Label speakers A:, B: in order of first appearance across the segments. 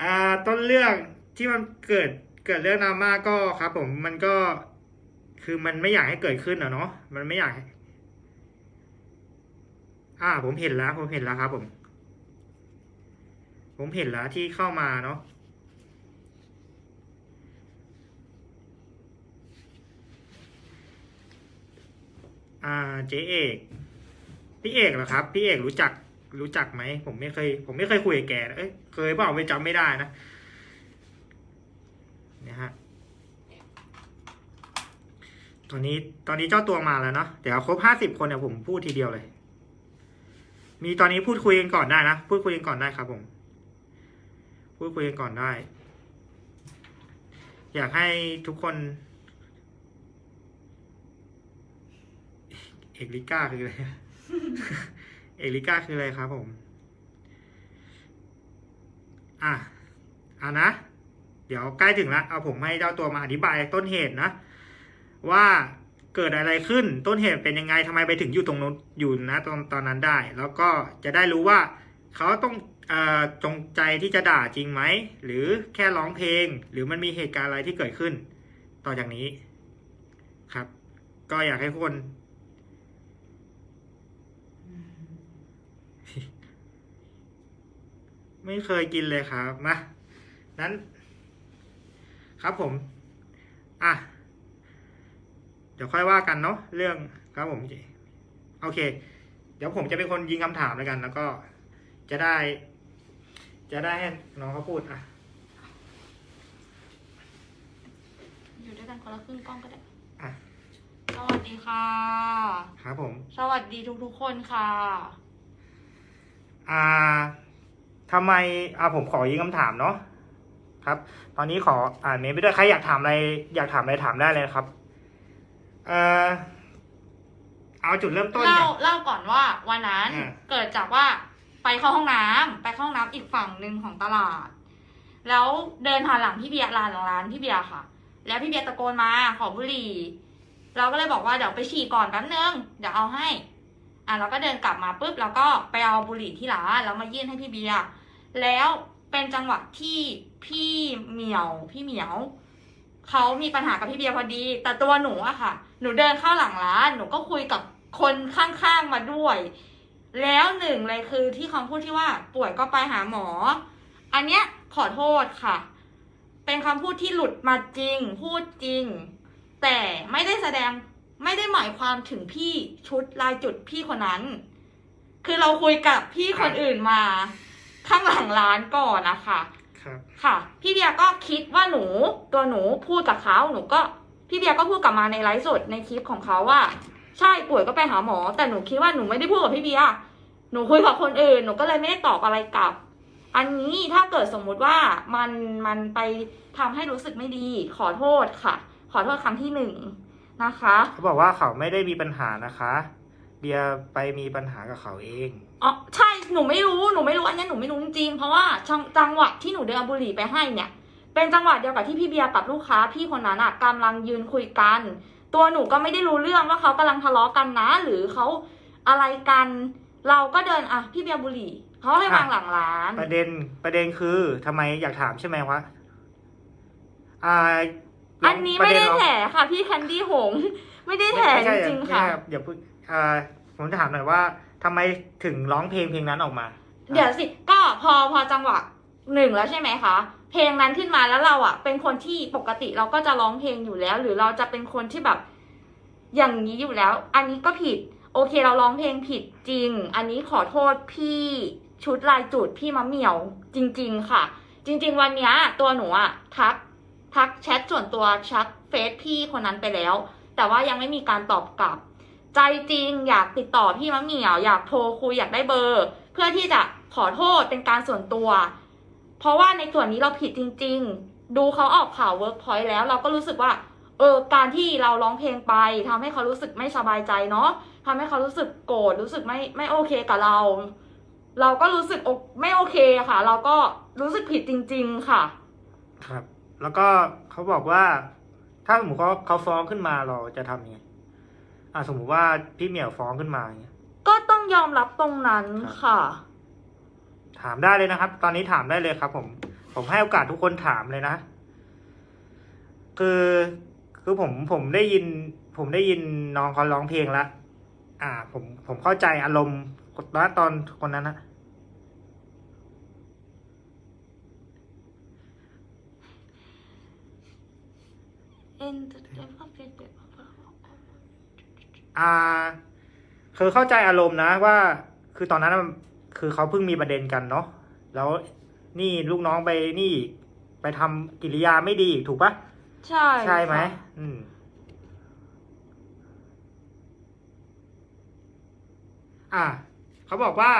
A: อ่าต้นเรื่องที่มันเกิดเกิดเรื่องดราม่าก็ครับ ผมมันก็คือมันไม่อยากให้เกิดขึ้นอะเนาะมันไม่อยากให้อ่า ผมเห็นแล้ว ผมเห็นแล้วครับ ผม ผมเห็นแล้วที่เข้ามาเนาะอ่าเจ๊เอก พี่เอกเหรอครับ พี่เอกรู้จัก รู้จักไหมผมไม่เคย ผมไม่เคยคุยกับแกเอ้ยเคยเปล่าไม่จำไม่ได้นะนี่ยฮะตอนนี้ตอนนี้เจ้าตัวมาแล้วเนาะเดี๋ยวครบห้าสิบคนเนี่ยผมพูดทีเดียวเลย มีตอนนี้พูดคุยกันก่อนได้นะพูดคุยกันก่อนได้ครับ ผม พูดคุยกันก่อนได้ อยากให้ทุกคน เอกลิก้าคืออะไร เอลิก้าคืออะไรครับผม อะอะนะ เดี๋ยวใกล้ถึงล้วเอาผมให้เจ้าตัวมาอธิบายต้นเหตุนะ ว่าเกิดอะไรขึ้นต้นเหตุเป็นยังไงทำไมไปถึงอยู่ตรงนู้นอยู่นะตอนตอนนั้นได้ แล้วก็จะได้รู้ว่าเขาต้องจงใจที่จะด่าจริงไหม หรือแค่ร้องเพลง หรือมันมีเหตุการณ์อะไรที่เกิดขึ้น ต่อจากนี้ครับ ก็อยากให้ทุกคน ไม่เคยกินเลยครับมานั้น ครับผม อะ เดี๋ยวค่อยว่ากันเนาะเรื่องครับผมโอเค เดี๋ยวผมจะเป็นคนยิงคำถามแล้วกัน แล้วก็จะได้ จะได้ให้น้องเขาพูดอะ
B: อยู่ด้วยกันคนละครึ่งกล้องก็ได้
A: อะ
B: สวัสดีค่ะ
A: ครับผม
B: สวัสดีทุกๆคนค่ะ
A: อ่า ทำไมอ่าผมขอยิงคำถามเนาะครับ ตอนนี้ขออ่านเมลไปด้วยใครอยากถามอะไร อยากถามอะไรถามได้เลยนะครับเอ่อเอาจุดเริ่มต้น
B: เล่า
A: เนี่ย
B: เล่าก่อนว่าวันนั้น
A: อ่า
B: เกิดจากว่าไปเข้าห้องน้ำไปเข้าห้องน้ำอีกฝั่งหนึ่งของตลาด แล้วเดินผ่านหลังพี่เบียร์ร้านของร้านพี่เบียร์ค่ะ แล้วพี่เบียร์ตะโกนมาขอบุหรี่ เราก็เลยบอกว่าเดี๋ยวไปฉี่ก่อนแป๊บนึงเดี๋ยวเอาให้ อะเราก็เดินกลับมาปุ๊บแล้วก็ไปเอาบุหรี่ที่ร้านแล้วมายื่นให้พี่เบียร์ แล้วเป็นจังหวะที่พี่เหมียวพี่เหมียวเขามีปัญหากับพี่เบียร์พอดี แต่ตัวหนูอะค่ะ หนูเดินเข้าหลังร้าน หนูก็คุยกับคนข้างๆมาด้วย แล้วหนึ่งเลยคือที่คำพูดที่ว่าป่วยก็ไปหาหมอ อันเนี้ยขอโทษค่ะ เป็นคำพูดที่หลุดมาจริง พูดจริง แต่ไม่ได้แสดงไม่ได้หมายความถึงพี่ชุดลายจุดพี่คนนั้น คือเราคุยกับพี่คนอื่นมา ข้างหลังร้านก่อนนะคะ
A: ครับ
B: ค่ะ พี่เบียร์ก็คิดว่าหนูตัวหนูพูดกับเขาหนูก็พี่เบียร์ก็พูดกลับมาในไลฟ์สดในคลิปของเขาว่า ใช่ป่วยก็ไปหาหมอ แต่หนูคิดว่าหนูไม่ได้พูดกับพี่เบียร์หนูคุยกับคนอื่นหนูก็เลยไม่ได้ตอบอะไรกลับ อันนี้ถ้าเกิดสมมุติว่ามันมันไปทำให้รู้สึกไม่ดี ขอโทษค่ะ ขอโทษครั้งที่หนึ่งนะคะ
A: เขาบอกว่าเขาไม่ได้มีปัญหานะคะเบียร์ไปมีปัญหากับเขาเอง
B: อ๋อใช่หนูไม่รู้หนูไม่รู้อันนี้หนูไม่รู้จริงๆเพราะว่าจังจังหวะที่หนูเดินเอาบุหรี่ไปให้เนี่ย เป็นจังหวะเดียวกับที่พี่เบียร์กับลูกค้า พี่คนนั้นอะกำลังยืนคุยกัน ตัวหนูก็ไม่ได้รู้เรื่องว่าเขากำลังทะเลาะกันนะ หรือเขาอะไรกัน เราก็เดินอะพี่เบียร์บุหรี่เขาให้วางหลังร้าน
A: ประเด็นประเด็นคือทำไมอยากถามใช่ไหมวะอ่า
B: อันนี้ไม่ได้
A: ประ
B: แถ
A: เน
B: ค่ะ พี่แคนดี้หง ไม่ได้
A: เรา
B: แถ
A: ไม่
B: จ
A: ใช่
B: ริงๆ
A: ไม่
B: ค่ะ
A: ใช่อย่าพูดอ่าผมจะถามหน่อยว่า ทำไมถึงร้องเพลงเพลงนั้นออกมา
B: เดี๋ยวสิก็พอพอจังหวะหนึ่งแล้วใช่ไหมคะ เพลงนั้นขึ้นมาแล้วเราอะ เป็นคนที่ปกติเราก็จะร้องเพลงอยู่แล้ว หรือเราจะเป็นคนที่แบบ อย่างนี้อยู่แล้ว อันนี้ก็ผิด โอเคเราร้องเพลงผิดจริง อันนี้ขอโทษพี่ชุดลายจุดพี่มะเหมี่ยวจริง ๆ ค่ะ จริง ๆ วันนี้ตัวหนูอะทักทักแชทส่วนตัวชักเฟซพี่คนนั้นไปแล้ว แต่ว่ายังไม่มีการตอบกลับ ใจจริงอยากติดต่อพี่มะเหมี่ยว อยากโทรคุยอยากได้เบอร์ เพื่อที่จะขอโทษเป็นการส่วนตัว เพราะว่าในส่วนนี้เราผิดจริง ๆ ดูเขาออกข่าวเวิร์กพอยต์แล้วเราก็รู้สึกว่า เออการที่เราร้องเพลงไปทำให้เขารู้สึกไม่สบายใจเนาะทำให้เขารู้สึกโกรธรู้สึกไม่ไม่โอเคกับเรา เราก็รู้สึกอกไม่โอเคค่ะ เราก็รู้สึกผิดจริง ๆค่ะ
A: ครับ แล้วก็เขาบอกว่าถ้าสมมติเขาเขาฟ้องขึ้นมาเราจะทำยังไง อ่าสมมติว่าพี่เหมียวฟ้องขึ้นมาอย่างเงี้ย
B: ก็ต้องยอมรับตรงนั้น
A: ครับ
B: ค่ะ
A: ถามได้เลยนะครับ ตอนนี้ถามได้เลยครับ ผม ผมให้โอกาสทุกคนถามเลยนะ คือคือผมผมได้ยิน ผมได้ยินน้องเขาร้องเพลงแล้วอ่า ผมผมเข้าใจอารมณ์ณตอนคนนั้นนะ
B: เอ็น
A: อ่าคือเข้าใจอารมณ์นะว่า คือตอนนั้นมันคือเขาเพิ่งมีประเด็นกันเนาะแล้วนี่ลูกน้องไปนี่ ไปทำกิริยาไม่ดีอีกถูกปะ
B: ใช่
A: ใช่ไหม
B: ค่ะ
A: อืมอ่าเขาบอกว่า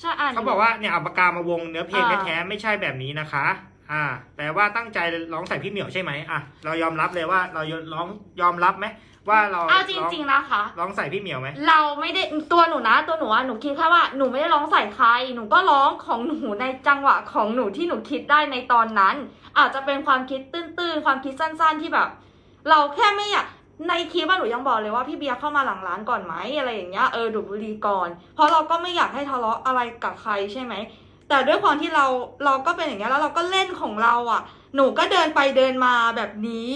B: ใช่อ่าน
A: เขาบอกว่าเนี่ยเอาปากกามาวงเนื้อเพลง
B: อ่า
A: แท้ๆไม่ใช่แบบนี้นะคะ อ่าแปลว่าตั้งใจร้องใส่พี่เหมียวใช่ไหมอะเรายอมรับเลยว่าเราร้องยอมรับไหมว่าเรา
B: เอาจ
A: ร้อง
B: ริง ๆ นะคะ
A: ร้องใส่พี่เหมียวไหม
B: เราไม่ได้ตัวหนูนะ ตัวหนูอะหนูคิดแค่ว่าหนูไม่ได้ร้องใส่ใคร หนูก็ร้องของหนูในจังหวะของหนูที่หนูคิดได้ในตอนนั้น อาจจะเป็นความคิดตื้นๆ ความคิดสั้น ๆที่แบบ เราแค่ไม่อยากในคลิปว่าหนูยังบอกเลยว่าพี่เบียร์เข้ามาหลังร้านก่อนไหมอะไรอย่างเงี้ยเออดูดบุหรีก่อน เพราะเราก็ไม่อยากให้ทะเลาะอะไรกับใครใช่ไหม แต่ด้วยความที่เราเราก็เป็นอย่างเงี้ยแล้วเราก็เล่นของเราอะ หนูก็เดินไปเดินมาแบบนี้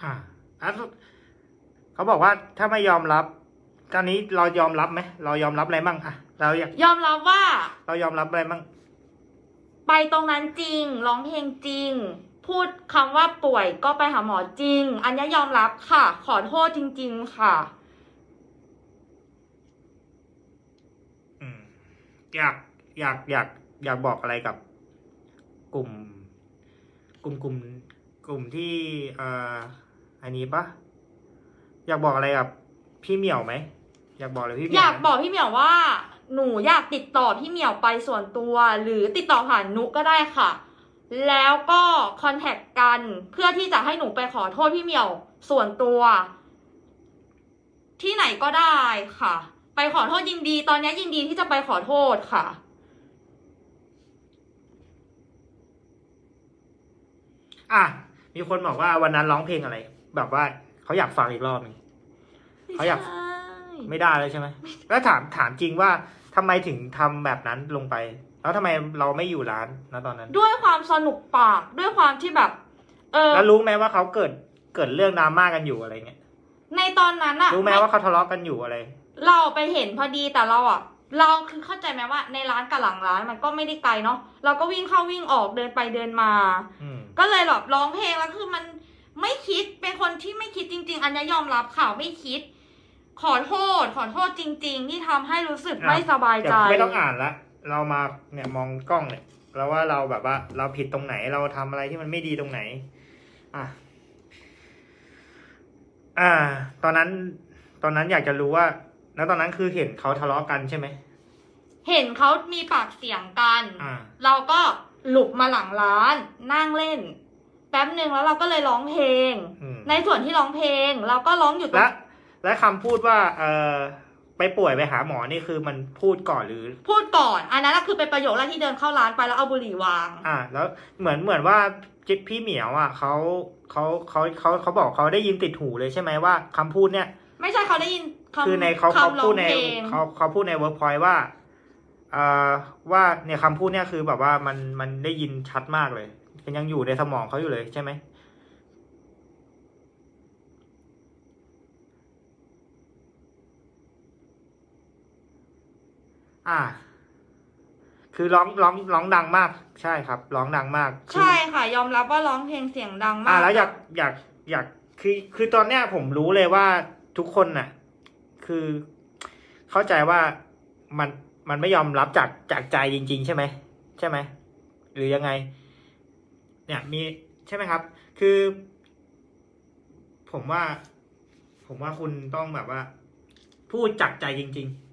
A: อ่าแล้วเขาบอกว่าถ้าไม่ยอมรับ ตอนนี้เรายอมรับไหมเรายอมรับอะไรมั่งอะเราอยาก
B: ยอมรับว่า
A: เรายอมรับอะไรมั่ง
B: ไปตรงนั้นจริงร้องเพลงจริง พูดคำว่าป่วยก็ไปหาหมอจริง อันนี้ยอมรับค่ะ ขอโทษจริง ๆ ค่ะ
A: อืมอยากอยากอยากอยากบอกอะไรกับ กลุ่ม กลุ่มกลุ่มกลุ่มที่เอ่ออันนี้ปะอยากบอกอะไรกับ พี่เหมียวไหมอยากบอกอะไรพี่เหมียว
B: อยาก
A: ไหม
B: บอกพี่เหมียวว่า หนูอยากติดต่อพี่เหมียวไปส่วนตัว หรือติดต่อผ่านนุก็ได้ค่ะ แล้วก็คอนแทคกันเพื่อที่จะให้หนูไปขอโทษพี่เหมียวส่วนตัว ที่ไหนก็ได้ค่ะ ไปขอโทษยินดี ตอนนี้ยินดีที่จะไปขอโทษค่ะ
A: อะ มีคนบอกว่าวันนั้นร้องเพลงอะไร แบบว่าเขาอยากฟังอีกรอบหนึงเขาอยาก
B: ใช่
A: ไม่ได้เลยใช่ไหมแล้วถามถามจริงว่าทำไมถึงทำแบบนั้นลงไป แล้วทำไมเราไม่อยู่ร้านนะตอนนั้น
B: ด้วยความสนุกปากด้วยความที่แบบ เออ
A: แล้วรู้ไหมว่าเขาเกิดเกิดเรื่องดราม่ากันอยู่อะไรเงี้ย
B: ในตอนนั้นอะ
A: รู้ไหมว่าเขาทะเลาะกันอยู่อะไร
B: เราไปเห็นพอดีแต่เราอะเราคือเข้าใจไหมว่า ในร้านกับหลังร้านมันก็ไม่ได้ไกลเนาะเราก็วิ่งเข้าวิ่งออกเดินไปเดินมา
A: อืม
B: ก็เลยแบบร้องเพลงแล้วคือมันไม่คิดเป็นคนที่ไม่คิดจริง ๆ อันนี้ยอมรับข่าวไม่คิด ขอโทษ ขอโทษจริง ๆ ที่ทำให้รู้สึกไม่สบาย
A: เดี๋ย
B: ใจ
A: วไม่ต้องอ่านละ เรามาเนี่ยมองกล้องเนี่ยแล้วว่าเราแบบว่า เราผิดตรงไหนเราทำอะไรที่มันไม่ดีตรงไหน อะ อ่า ตอนนั้น ตอนนั้นอยากจะรู้ว่า แล้วตอนนั้นคือเห็นเขาทะเลาะกันใช่ไหม
B: เห็นเขามีปากเสียงกัน
A: อ่า
B: เราก็หลุบมาหลังร้านนั่งเล่น แป๊บหนึ่งแล้วเราก็เลยร้องเพลง
A: อืม
B: ในส่วนที่ร้องเพลง เราก็ร้องอยู่ตร
A: และ
B: ง
A: และคำพูดว่า เออ ไปป่วยไปหาหมอนี่คือมันพูดก่อนหรือ
B: พูดก่อน อันนั้นนะคือเป็นประโยคแรกที่เดินเข้าร้านไปแล้วเอาบุหรี่วาง
A: อ่า แล้วเหมือนเหมือนว่าจิพี่เหมียวอะเขาเขาเขาเขาเขาบอกเขาได้ยินติดหูเลยใช่ไหมว่าคำพูดเนี่ย
B: ไม่ใช่เขาได้ยินคำ
A: คือในเขาเขา
B: คำร้
A: พู
B: อ
A: ด
B: ง
A: ใน
B: เพลง
A: เขาเขาพูดในเวิร์กพอยต์ว่าเอ่อว่าเนี่ยคำพูดเนี่ยคือแบบว่ามันมันได้ยินชัดมากเลยมันยังอยู่ในสมองเขาอยู่เลยใช่ไหม อ่า คือร้องร้องร้องดังมาก ใช่ครับ ร้องดังมากคือ
B: ใช่ค่ะ ยอมรับว่าร้องเพลงเสียงดังมาก
A: อ่าแล้วอยากอยากอยาก คือ คือตอนเนี้ยผมรู้เลยว่าทุกคนน่ะ คือเข้าใจว่ามันมันไม่ยอมรับจากจากใจจริง ๆ ใช่ไหมใช่ไหมหรือยังไง เนี่ยมีใช่ไหมครับ คือ ผมว่า ผมว่าคุณต้องแบบว่า พูดจากใจจริง ๆ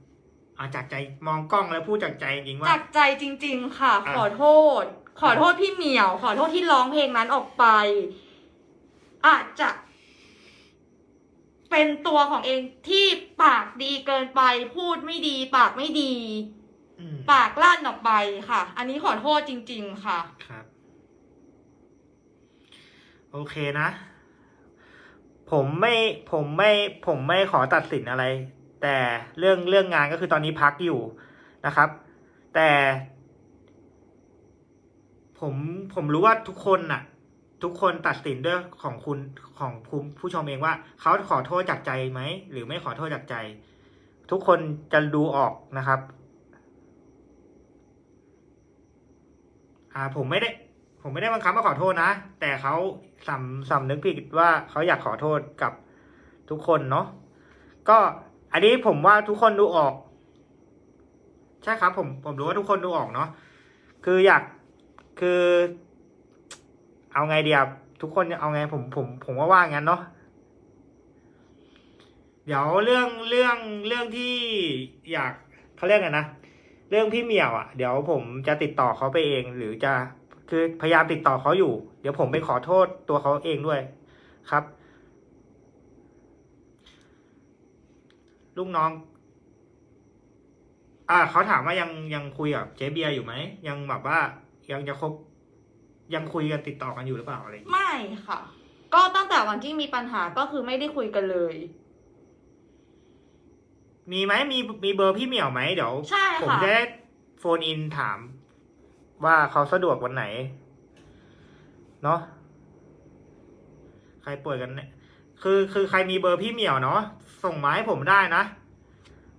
A: อ่าจากใจมองกล้องแล้วพูดจากใจจริงๆว่า
B: จากใจจริง ๆค่ะ
A: อะ
B: ขอโทษ ขอโทษพี่เหมียว ขอโทษที่ร้องเพลงนั้นออกไป อาจจะ เป็นตัวของเองที่ปากดีเกินไป พูดไม่ดี ปากไม่ดี
A: อืม
B: ปากลั่นออกไปค่ะ อันนี้ขอโทษจริง ๆ ค่ะ
A: ครับ โอเคนะผผมไม่ ผมไม่ ผมไม่ขอตัดสินอะไร แต่เรื่องเรื่องงานก็คือตอนนี้พักอยู่นะครับ แต่ ผมผมรู้ว่าทุกคนน่ะ ทุกคนตัดสินด้วยของคุณของคุณผู้ชมเองว่าเขาขอโทษจากใจไหมหรือไม่ขอโทษจากใจ ทุกคนจะดูออกนะครับอ่าผมไม่ได้ ผมไม่ได้บังคับมาขอโทษนะ แต่เขาสำสำนึกผิดว่าเขาอยากขอโทษกับทุกคนเนาะก็ อันนี้ผมว่าทุกคนดูออก ใช่ครับ ผมผมรู้ว่าทุกคนดูออกเนาะคืออยากคือ เอาไงเดียบทุกคนเอาไงผมผมผมว่าว่างั้นเนาะเดี๋ยวเรื่องเรื่องเรื่องที่อยากเขาเรียกไงนะเรื่องพี่เหมียวอะ เดี๋ยวผมจะติดต่อเขาไปเอง หรือจะคือพยายามติดต่อเขาอยู่ เดี๋ยวผมไปขอโทษตัวเขาเองด้วยครับ ลูกน้อง อ่าเขาถามว่ายังยังคุยกับเจ๊เบียร์อยู่ไหมยังแบบว่ายังจะคบยังคุยกันติดต่อกันอยู่หรือเปล่าอะไรอย่างเงี้ย
B: ไม่ค่ะ ก็ตั้งแต่วันที่มีปัญหาก็คือไม่ได้คุยกันเลย
A: มีไหมมีมีเบอร์พี่เหมียวไหมเดี๋ยว
B: ใช่
A: ผม
B: ค่ะ
A: จะได้โฟนอินถาม ว่าเขาสะดวกวันไหน เนาะใครป่วยกันเนี่ยคือคือใครมีเบอร์พี่เหมียวเนาะ ส่งมาให้ผมได้นะ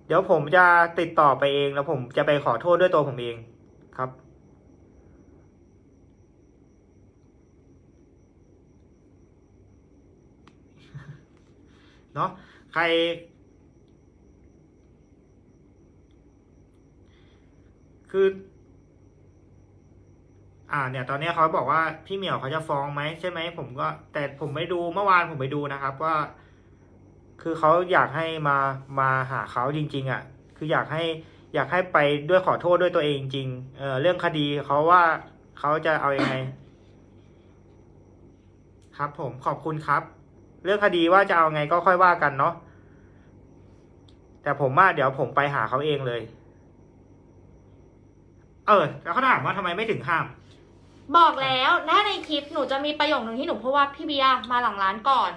A: เดี๋ยวผมจะติดต่อไปเองแล้วผมจะไปขอโทษด้วยตัวผมเองครับ เนาะใคร คือ อ่า เนี่ย ตอนนี้เขาบอกว่าพี่เหมียวเขาจะฟ้องไหมใช่ไหมผมก็ แต่ผมไปดูเมื่อวานผมไปดูนะครับ ว่า คือเขาอยากให้มามาหาเขาจริง ๆอะ คืออยากให้อยากให้ไปด้วยขอโทษด้วยตัวเองจริงเออเรื่องคดีเขาว่าเขาจะเอาอยัางไง ครับผมขอบคุณครับ เรื่องคดีว่าจะเอาไงก็ค่อยว่ากันเนาะแต่ผมว่าเดี๋ยวผมไปหาเขาเองเลย เออ แล้วเขาถามว่าทำไมไม่ถึงห้าม
B: บอกแล้วถ้าในคลิปหนูจะมีประโยคหนึ่งที่หนูพูดว่าพี่เบียร์มาหลังร้านก่อน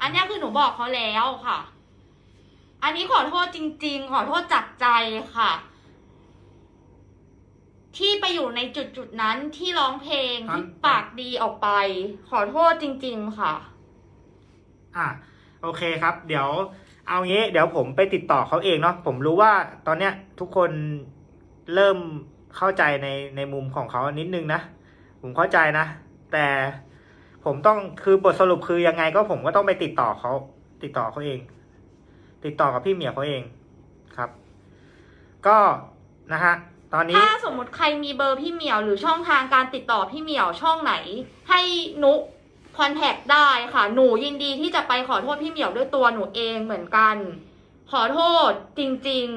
B: อันนี้คือหนูบอกเขาแล้วค่ะ อันนี้ขอโทษจริง ๆ ขอโทษจากใจค่ะ ที่ไปอยู่ในจุดจุดๆนั้นที่ร้องเพลง
A: ครับ
B: ที่ปากดีออกไป ขอโทษจริง ๆ ค่ะ
A: อะโอเคครับ เดี๋ยวเอางี้เดี๋ยวผมไปติดต่อเขาเองเนาะผมรู้ว่าตอนเนี้ยทุกคนเริ่มเข้าใจในในมุมของเขานิดนึงนะ ผมเข้าใจนะ แต่ ผมต้องคือบทสรุปคือยังไงก็ผมก็ต้องไปติดต่อเขาติดต่อเขาเอง ติดต่อกับพี่เหมียวเขาเองครับ ก็นะฮะตอนนี้
B: ถ้าสมมติใครมีเบอร์พี่เหมียวหรือช่องทางการติดต่อพี่เหมียวช่องไหน ให้นุคอนแทคได้ค่ะ หนูยินดีที่จะไปขอโทษพี่เหมียวด้วยตัวหนูเองเหมือนกัน ขอโทษจริง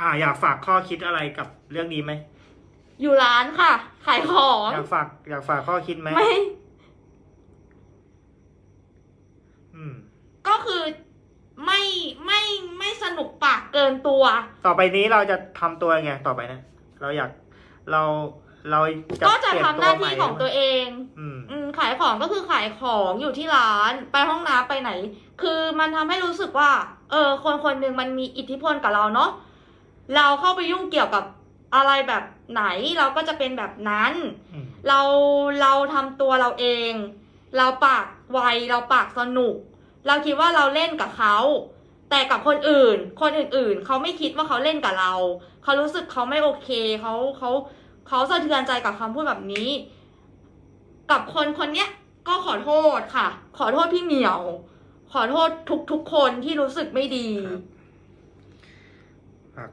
A: อ่าอยากฝากข้อคิดอะไรกับเรื่องนี้ไหม
B: ๆ อยู่ร้านค่ะ ขายของ
A: อยากฝากอยากฝากข้อคิดไหม
B: ไม่
A: อืม
B: ก็คือไม่ไม่ไม่สนุกปากเกินตัว
A: ต่อไปนี้เราจะทำตัวไงต่อไปนะเราอยากเราเราจะ
B: ก็จะ
A: เปลี่ย
B: ทำหน้าที่
A: ใม่
B: ของตัวเอง
A: อืม
B: อืมขายของก็คือขายของอยู่ที่ร้านไปห้องน้ำไปไหน คือมันทำให้รู้สึกว่า เออ คนคนหนึ่งมันมีอิทธิพลกับเราเนาะเราเข้าไปยุ่งเกี่ยวกับ อะไรแบบไหนเราก็จะเป็นแบบนั้น
A: อืม
B: เราเราทำตัวเราเอง เราปากไวเราปากสนุก เราคิดว่าเราเล่นกับเขา แต่กับคนอื่น คนอื่นๆเขาไม่คิดว่าเขาเล่นกับเรา เขารู้สึกเขาไม่โอเคเขาเขาเขาสะเทือนใจกับคำพูดแบบนี้ กับคนคนเนี้ยก็ขอโทษค่ะ ขอโทษพี่เหมียว ขอโทษทุกทุกๆคนที่รู้สึกไม่ดี
A: ครับ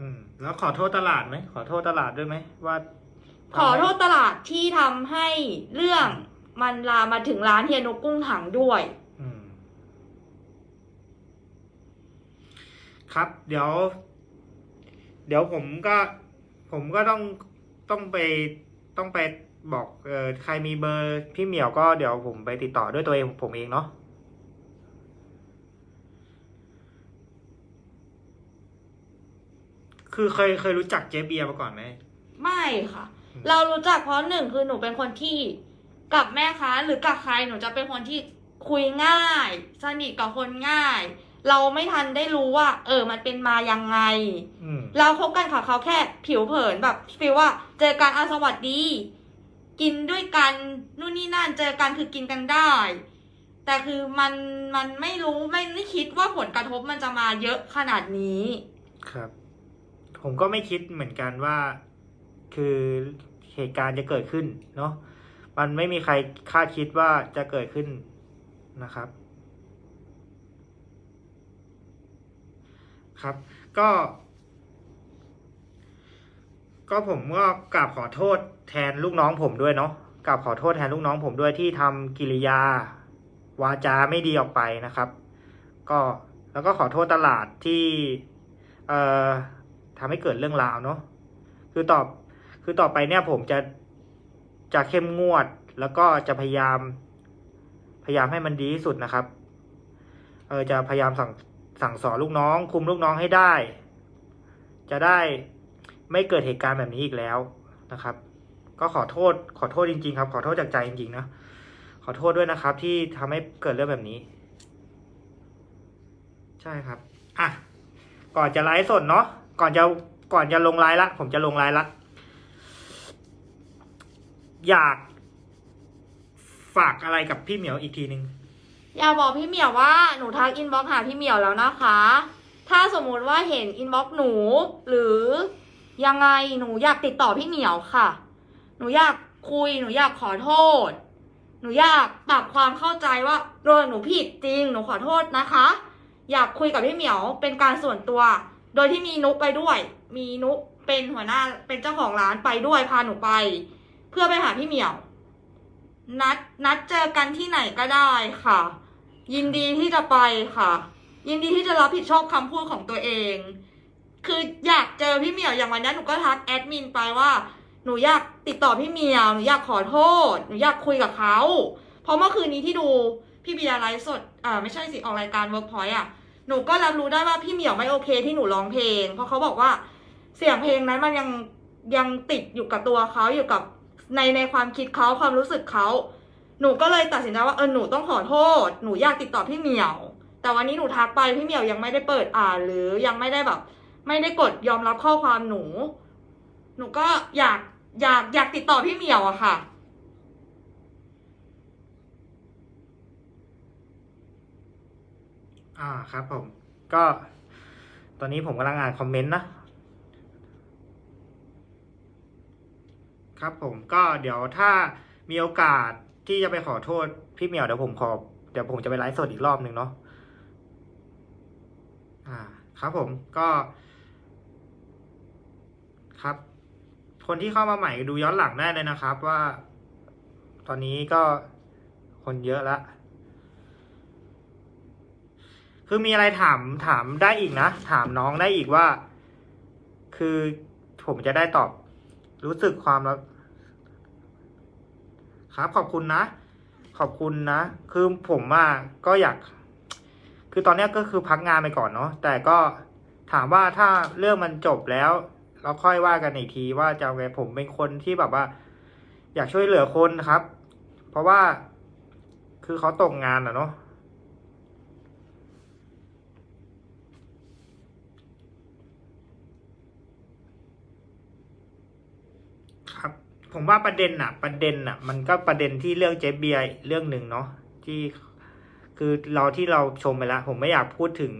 A: อืม แล้วขอโทษตลาดไหมขอโทษตลาดด้วยไหมว่า
B: ขอโทษตลาดที่ทำให้เรื่องมันลามมาถึงร้านเฮียนกกุ้งถังด้วย
A: อืม ครับ เดี๋ยว เดี๋ยวผมก็ ผมก็ต้องต้องไปต้องไปบอกเออใครมีเบอร์พี่เหมียวก็เดี๋ยวผมไปติดต่อด้วยตัวเองผมเองเนาะ คือเคยเคยรู้จักเจ๊เบียร์มาก่อนไหม
B: ไม่ค่ะ
A: อ
B: เรารู้จักเพราะหนึ่งคือหนูเป็นคนที่กับแม่ค้าหรือกับใครหนูจะเป็นคนที่คุยง่าย สนิทกับคนง่าย เราไม่ทันได้รู้ว่า เออ มันเป็นมายังไง
A: อืม
B: เราคบกันกับเขาแค่ผิวเผินแบบฟีลว่าเจอกันอาสวัสดี กินด้วยกันนู่นนี่นั่นเจอกันคือกินกันได้ แต่คือมันมันไม่รู้ไม่ไม่คิดว่าผลกระทบมันจะมาเยอะขนาดนี้
A: ครับ ผมก็ไม่คิดเหมือนกันว่า คือเหตุการณ์จะเกิดขึ้นเนาะมันไม่มีใครคาดคิดว่าจะเกิดขึ้นนะครับ ครับ ก็ ก็ผมก็กราบขอโทษแทนลูกน้องผมด้วยเนาะกราบขอโทษแทนลูกน้องผมด้วยที่ทำกิริยา วาจาไม่ดีออกไปนะครับ ก็แล้วก็ขอโทษตลาดที่ เอ่อ ทำให้เกิดเรื่องราวเนาะคือตอบคือต่อไปเนี่ยผมจะจะเข้มงวด แล้วก็จะพยายาม พยายามให้มันดีที่สุดนะครับ เออจะพยายามสั่งสั่งสอนลูกน้อง คุมลูกน้องให้ได้ จะได้ไม่เกิดเหตุการณ์แบบนี้อีกแล้วนะครับ ก็ขอโทษ ขอโทษจริง ๆ ครับ ขอโทษจากใจจริงๆนะขอโทษด้วยนะครับ ที่ทำให้เกิดเรื่องแบบนี้ ใช่ครับ อะก่อนจะไลฟ์สดเนาะ ก่อนจะก่อนจะลงไลฟ์ละ ผมจะลงไลฟ์ละ อยากฝากอะไรกับพี่เหมียวอีกทีหนึ่ง
B: อยากบอกพี่เหมียวว่าหนูทักอินบ็อกหาพี่เหมียวแล้วนะคะ ถ้าสมมุติว่าเห็นอินบ็อกหนู หรือยังไงหนูอยากติดต่อพี่เหมียวค่ะ หนูอยากคุย หนูอยากขอโทษ หนูอยากปรับความเข้าใจว่าเออหนูผิดจริง หนูขอโทษนะคะ อยากคุยกับพี่เหมียวเป็นการส่วนตัว โดยที่มีนุกไปด้วย มีนุกเป็นหัวหน้าเป็นเจ้าของร้านไปด้วยพาหนูไป เพื่อไปหาพี่เหมียว นัดนัดเจอกันที่ไหนก็ได้ค่ะ ยินดีที่จะไปค่ะ ยินดีที่จะรับผิดชอบคำพูดของตัวเอง คืออยากเจอพี่เหมียวอย่างวันนี้หนูก็ทักแอดมินไปว่าหนูอยากติดต่อพี่เหมียว หนูอยากขอโทษ หนูอยากคุยกับเขา เพราะเมื่อคืนนี้ที่ดูพี่เบียร์ไลฟ์สด อ่าไม่ใช่สิออกรายการ Workpoint อะ หนูก็รับรู้ได้ว่าพี่เหมียวไม่โอเคที่หนูร้องเพลง เพราะเขาบอกว่าเสียงเพลงนั้นมันยังยังติดอยู่กับตัวเขาอยู่กับในในความคิดเขาความรู้สึกเขาหนูก็เลยตัดสินใจว่าเออหนูต้องขอโทษ หนูอยากติดต่อพี่เหมียว แต่วันนี้หนูทักไปพี่เหมียวยังไม่ได้เปิดอ่านหรือยังไม่ได้แบบ ไม่ได้กดยอมรับข้อความหนู หนูก็อยากอยากอยากติดต่อพี่เหมียวอะค่ะ
A: อ่าครับผม ก็ ตอนนี้ผมกำลังอ่านคอมเมนต์นะ ครับผมก็เดี๋ยวถ้ามีโอกาสที่จะไปขอโทษพี่เหมียวเดี๋ยวผมขอเดี๋ยวผมจะไปไลฟ์สดอีกรอบหนึ่งเนาะอ่า ครับผมก็ ครับ คนที่เข้ามาใหม่ดูย้อนหลังได้เลยนะครับ ว่า ตอนนี้ก็คนเยอะแล้ว คือมีอะไรถามถามได้อีกนะ ถามน้องได้อีกว่า คือผมจะได้ตอบ รู้สึกความแล้วครับขอบคุณนะ ขอบคุณนะ คือผมอะก็อยาก คือตอนนี้ก็คือพักงานไปก่อนเนาะแต่ก็ถามว่าถ้าเรื่องมันจบแล้วเราค่อยว่ากันอีกทีว่าจะไงผมเป็นคนที่แบบว่า อยากช่วยเหลือคนครับ เพราะว่าคือเขาตกงานอะเนาะ ครับ ผมว่าประเด็นอะประเด็นอะมันก็ประเด็นที่เรื่องเจเบียร์เรื่องหนึ่งเนาะที่คือเราที่เราชมไปแล้ว ผมไม่อยากพูดถึง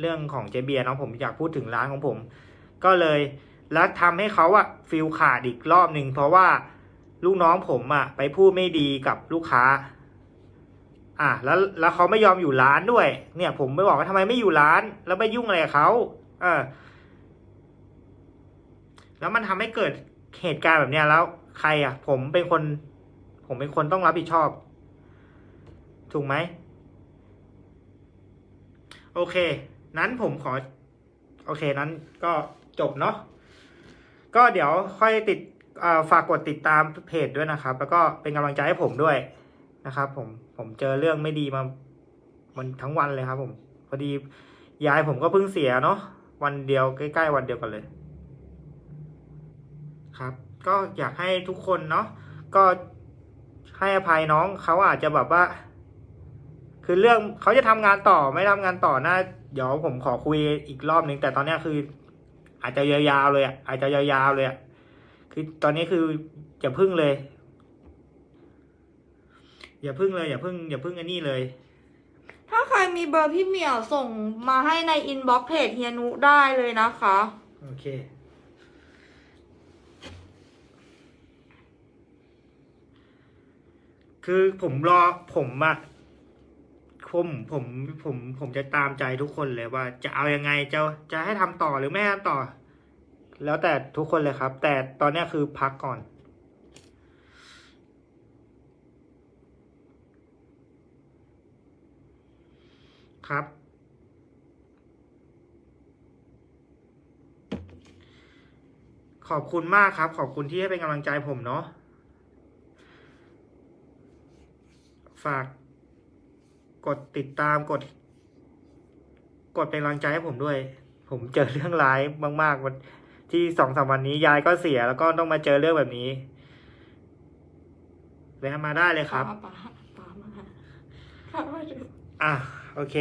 A: เรื่องของเจเบียเนาะผมอยากพูดถึงร้านของผม ก็เลยแล้วทำให้เขาอะฟิลขาดอีกรอบหนึ่งเพราะว่าลูกน้องผมอะไปพูดไม่ดีกับลูกค้า อะแล้วแล้วเขาไม่ยอมอยู่ร้านด้วย เนี่ย ผมไม่บอกว่าทำไมไม่อยู่ร้าน แล้วไปยุ่งอะไรกับเขาเออแล้วมันทำให้เกิด เหตุการณ์แบบเนี้ยแล้วใครอะ ผมเป็นคน ผมเป็นคนต้องรับผิดชอบ ถูกไหม โอเค นั้นผมขอ โอเค นั้นก็จบเนาะก็เดี๋ยวค่อยติดฝากกดติดตามเพจด้วยนะครับ แล้วก็เป็นกำลังใจให้ผมด้วยนะครับ ผมผมเจอเรื่องไม่ดีมามันทั้งวันเลยครับ ผม พอดียายผมก็เพิ่งเสียเนาะวันเดียวใกล้ๆวันเดียวกันเลย ครับ ก็อยากให้ทุกคนเนาะก็ให้อภัยน้องเขาอาจจะแบบว่า คือเรื่องเขาจะทำงานต่อไม่ทำงานต่อนะเดี๋ยวผมขอคุยอีกรอบนึงแต่ตอนเนี้ยคือ อาจจะยาวๆเลยอะอาจจะยาวๆเลยอะคือตอนนี้คืออย่าพึ่งเลย อย่าพึ่งเลย อย่าพึ่งอย่าพึ่งอันนี้เลย
B: ถ้าใครมีเบอร์พี่เหมียวส่งมาให้ในอินบ็อกซ์เพจเฮียนุได้เลยนะคะ
A: โอเค คือผมรอผมอะผมผมผมผมจะตามใจทุกคนเลยว่า จะเอายังไงจะจะให้ทำต่อหรือไม่ทำต่อ แล้วแต่ทุกคนเลยครับ แต่ตอนนี้คือพักก่อนครับ ขอบคุณมากครับ ขอบคุณที่ให้เป็นกำลังใจผมเนาะ ฝาก กดติดตามกด กดเป็นกำลังใจให้ผมด้วย ผมเจอเรื่องร้ายมาก ๆ วันที่สองสามวันนี้ยายก็เสียแล้วก็ต้องมาเจอเรื่องแบบนี้แวะมาได้เลยครับ
B: ป้าป้าป้ามาป้ามาดู
A: อะ โอเค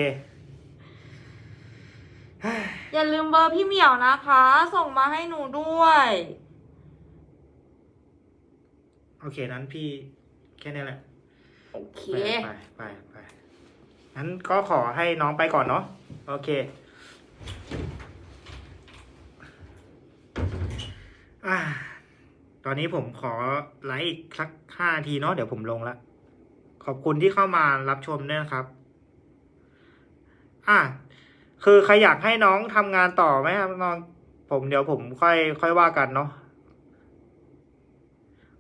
B: อย่าลืมเบอร์พี่เหมียวนะคะ ส่งมาให้หนูด้วย
A: โอเคนั้นพี่แค่นี้แหละ
B: โอเค
A: ไปไปไปไปงั้นก็ขอให้น้องไปก่อนเนาะโอเค อ่า ตอนนี้ผมขอไลฟ์อีกสักห้านาทีเนาะเดี๋ยวผมลงละขอบคุณที่เข้ามารับชมด้วยนะครับ อ่าคือใครอยากให้น้องทำงานต่อไหมครับน้องผมเดี๋ยวผมค่อยค่อยว่ากันเนาะ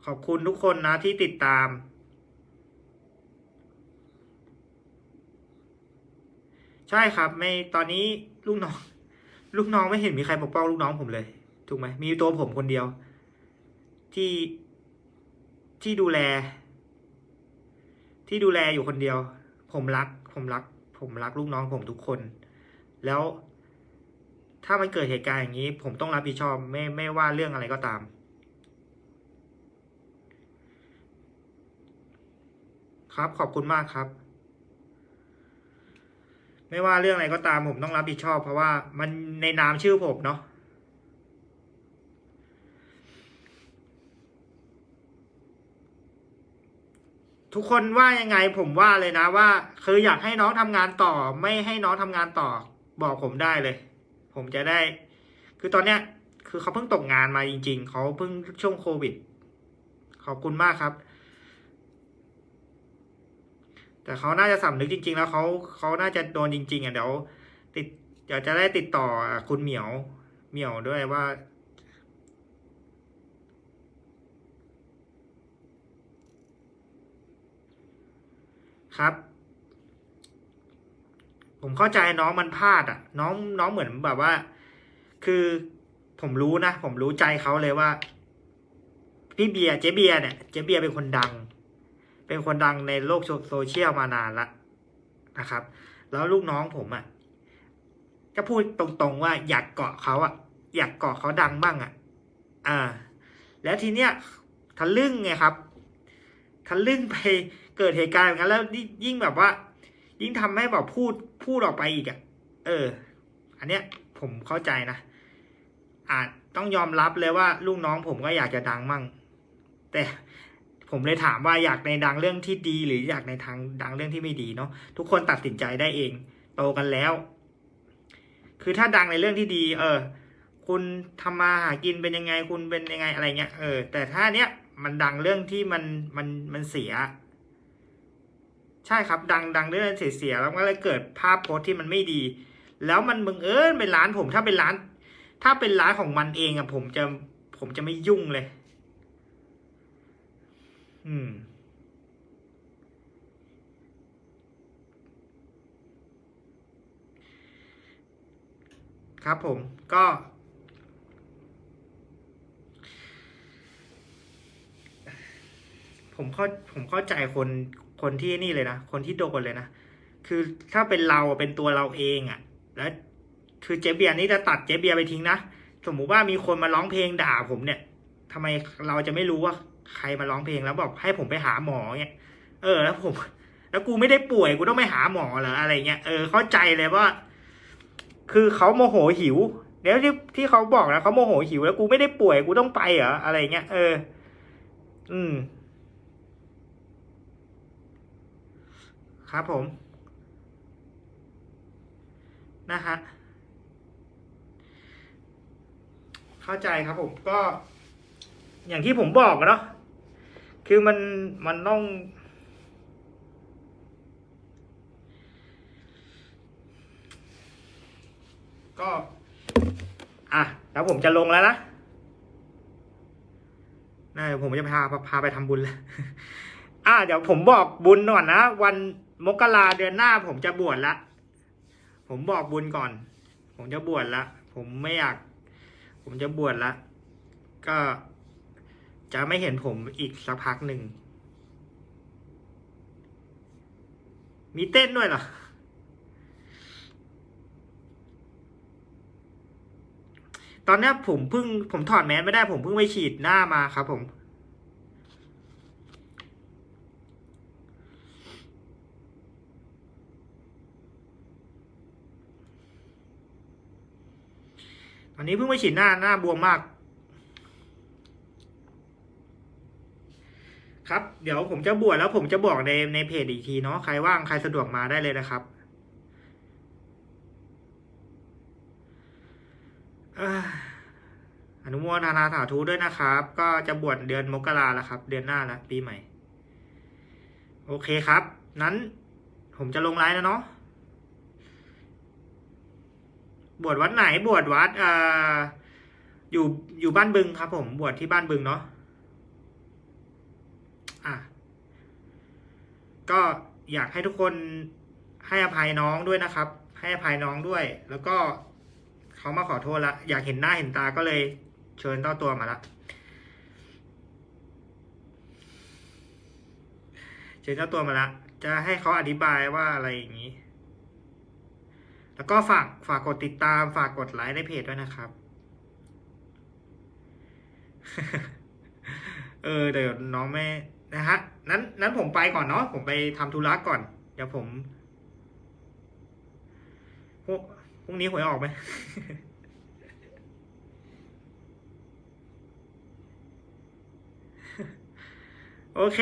A: ขอบคุณทุกคนนะที่ติดตาม ใช่ครับ ไม่ตอนนี้ลูกน้อง ลูกน้องไม่เห็นมีใครปกป้องลูกน้องผมเลย ถูกไหมมีตัวผมคนเดียว ที่ที่ดูแล ที่ดูแลอยู่คนเดียว ผมรัก ผมรัก ผมรักลูกน้องผมทุกคน แล้ว ถ้ามันเกิดเหตุการณ์อย่างนี้ ผมต้องรับผิดชอบ ไม่ไม่ว่าเรื่องอะไรก็ตาม ครับขอบคุณมากครับ ไม่ว่าเรื่องอะไรก็ตามผมต้องรับผิดชอบ เพราะว่ามันในนามชื่อผมเนาะทุกคนว่ายังไงผมว่าเลยนะว่าคืออยากให้น้องทำงานต่อ ไม่ให้น้องทำงานต่อ บอกผมได้เลย ผมจะได้ คือตอนเนี้ย คือเขาเพิ่งตกงานมาจริง ๆเขาเพิ่งช่วงโควิด ขอบคุณมากครับ แต่เขาน่าจะสำนึกจริง ๆ แล้วเขาเขาน่าจะโดนจริง ๆอะเดี๋ยวติดเดี๋ยวจะได้ติดต่อคุณเหมียวเหมียวด้วยว่าครับ ผมเข้าใจน้องมันพลาดอะ น้องน้องเหมือนแบบว่า คือผมรู้นะ ผมรู้ใจเขาเลยว่า พี่เบียร์เจ๊เบียร์เนี่ยเจ๊เบียร์เป็นคนดัง เป็นคนดังในโลกโซเชียลมานานละนะครับ แล้วลูกน้องผมอะ่ะก็พูดตรงๆว่าอยากเกาะเขาอะ่ะ อยากเกาะเขาดังบ้างอะ่ะ อ่า แล้วทีเนี้ยทะลึ่งไงครับทะลึ่งไปเกิดเหตุการณ์อย่างนั้นแล้วยิ่งแบบว่า ยิ่งทำให้แบบพูดพูดออกไปอีกอะ่ะ เออ อันเนี้ยผมเข้าใจนะอาจต้องยอมรับเลยว่าลูกน้องผมก็อยากจะดังมั่ง แต่ ผมเลยถามว่าอยากในดังเรื่องที่ดี หรืออยากในทางดังเรื่องที่ไม่ดีเนาะทุกคนตัดสินใจได้เอง โตกันแล้ว คือถ้าดังในเรื่องที่ดี เออ คุณทำมาหากินเป็นยังไง คุณเป็นยังไงอะไรเงี้ยเออแต่ถ้าเนี้ยมันดังเรื่องที่มันมันมันเสีย ใช่ครับ ดังดังเรื่องเสียเสียแล้วก็เลยเกิดภาพโพสต์ที่มันไม่ดี แล้วมันบังเอิญเป็นร้านผมถ้าเป็นร้าน ถ้าเป็นร้านของมันเองอะผมจะผมจะไม่ยุ่งเลย อืม ครับผมก็ ผมเข้าผมเข้าใจคนคนที่นี่เลยนะ คนที่โดนเลยนะ คือถ้าเป็นเราเป็นตัวเราเองอะ่ะ แล้วคือเจเบียร์นี่จะตัดเจเบียร์ไปทิ้งนะ สมมุติว่ามีคนมาร้องเพลงด่าผมเนี่ยททำไมเราจะไม่รู้ว่า ใครมาร้องเพลงแล้วบอกให้ผมไปหาหมอเนี่ยเออ แล้วผม แล้วกูไม่ได้ป่วยกูต้องไปหาหมอเหรออะไรเงี้ยเออเข้าใจเลยว่า คือเขาโมโหหิวเดี๋ยวที่ที่เขาบอกนะเขาโมโหหิวแล้วกูไม่ได้ป่วยกูต้องไปเหรออะไรเงี้ยเออ อืม ครับผม นะฮะเข้าใจครับผมก็ อย่างที่ผมบอกเนาะ คือมันมันต้อง ก็ อะ แล้วผมจะลงแล้วนะน่าเดี๋ยวผมจะพาพาไปทำบุญแล้วอะเดี๋ยวผมบอกบุญก่อนนะ วันมกราเดือนหน้า ผมจะบวชละ ผมบอกบุญก่อน ผมจะบวชละ ผมไม่อยาก ผมจะบวชละ ก็ จะไม่เห็นผมอีกสักพักหนึ่ง มีเต้นด้วยเหรอ ตอนนี้ผมเพิ่ง ผมถอดแมสไม่ได้ผมเพิ่งไปฉีดหน้ามาครับผมอันนี้เพิ่งไปฉีดหน้าหน้าบวมมาก ครับ เดี๋ยวผมจะบวชแล้วผมจะบอกในในเพจอีกทีเนาะใครว่างใครสะดวกมาได้เลยนะครับอนุโมทนาสาธุด้วยนะครับ ก็จะบวชเดือนมกราแล้วครับ เดือนหน้าแล้วปีใหม่ โอเคครับ นั้น ผมจะลงไลน์แล้วเนาะบวชวัดไหนบวชวัดอ่าอยู่อยู่บ้านบึงครับ ผมบวชที่บ้านบึงเนาะอะ ก็อยากให้ทุกคนให้อภัยน้องด้วยนะครับ ให้อภัยน้องด้วย แล้วก็เขามาขอโทษละอยากเห็นหน้าเห็นตาก็เลยเชิญเต้าตัวมาละเชิญเจ้าตัวมาละจะให้เขาอธิบายว่าอะไรอย่างนี้ แล้วก็ฝากฝากกดติดตามฝากกดไลค์ในเพจด้วยนะครับ เออเดี๋ยวน้องไม่ นะฮะนั้นนั้นผมไปก่อนเนาะผมไปทำธุระก่อน เดี๋ยวผมพรุ่งพรุ่งนี้หวยออกไหมโอเค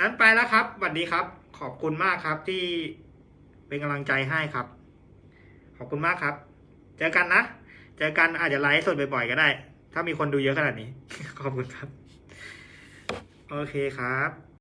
A: นั้นไปแล้วครับสวัสดีครับ ขอบคุณมากครับที่เป็นกำลังใจให้ครับ ขอบคุณมากครับ เจอกันนะ เจอกันอาจจะไลฟ์สดบ่อยๆก็ได้ ถ้ามีคนดูเยอะขนาดนี้ ขอบคุณครับ โอเคครับ